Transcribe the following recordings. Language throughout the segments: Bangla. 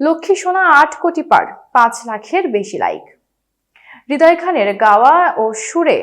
লক্ষ্মী সোনা আট কোটি পার, পাঁচ লাখের বেশি লাইক হৃদয় খানের গাওয়া ও সুরে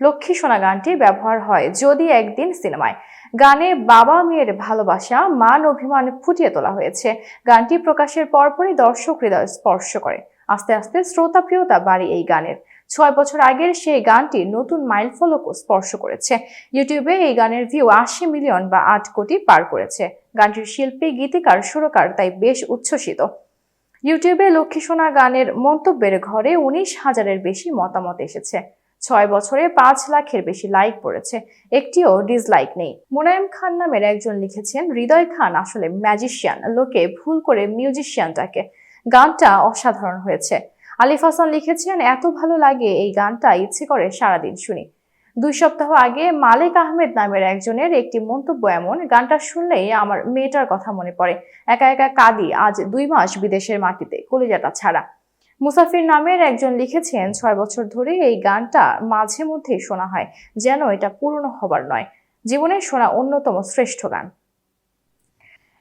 লক্ষ্মী সোনা গানটি ব্যবহার হয় যদি একদিন সিনেমায়। গানে বাবা মেয়ের ভালোবাসা, মান অভিমান ফুটিয়ে তোলা হয়েছে। গানটি প্রকাশের পরপরই দর্শক হৃদয় স্পর্শ করে। আস্তে আস্তে শ্রোতাপ্রিয়তা বাড়ি এই গানের। ছয় বছর আগের সেই গানটি নতুন মাইল ফলকও স্পর্শ করেছে। ইউটিউবে এই গানের ভিউ আশি মিলিয়ন বা আট কোটি পার করেছে। গানটির শিল্পী, গীতিকার, সুরকার তাই বেশ উচ্ছ্বসিত। ইউটিউবে লক্ষ্মী সোনা গানের মন্তব্যের ঘরে উনিশ হাজারের বেশি মতামত এসেছে। ছয় বছরে পাঁচ লাখের বেশি লাইক পড়েছে। একটিও ডিসলাইক নেই। মোনায়েম খান নামের একজন লিখেছেন, হৃদয় খান আসলে ম্যাজিশিয়ান লোকে ভুল করে মিউজিশিয়ানটাকে গানটা অসাধারণ হয়েছে। আলিফ হাসান লিখেছেন, এত ভালো লাগে এই গানটা, ইচ্ছে করে সারাদিন শুনি। দুই সপ্তাহ আগে মালিক আহমেদ নামের একজনের একটি মন্তব্য এমন, গানটা শুনলেই আমার মেয়েটার কথা মনে পড়ে। একা একা কাঁদি, আজ দুই মাস বিদেশের মাটিতে, কলিজাটা ছাড়া। মুসাফির নামের একজন লিখেছেন, ছয় বছর ধরে এই গানটা মাঝে মধ্যেই শোনা হয়, যেন এটা পুরনো হবার নয়। জীবনে শোনা অন্যতম শ্রেষ্ঠ গান।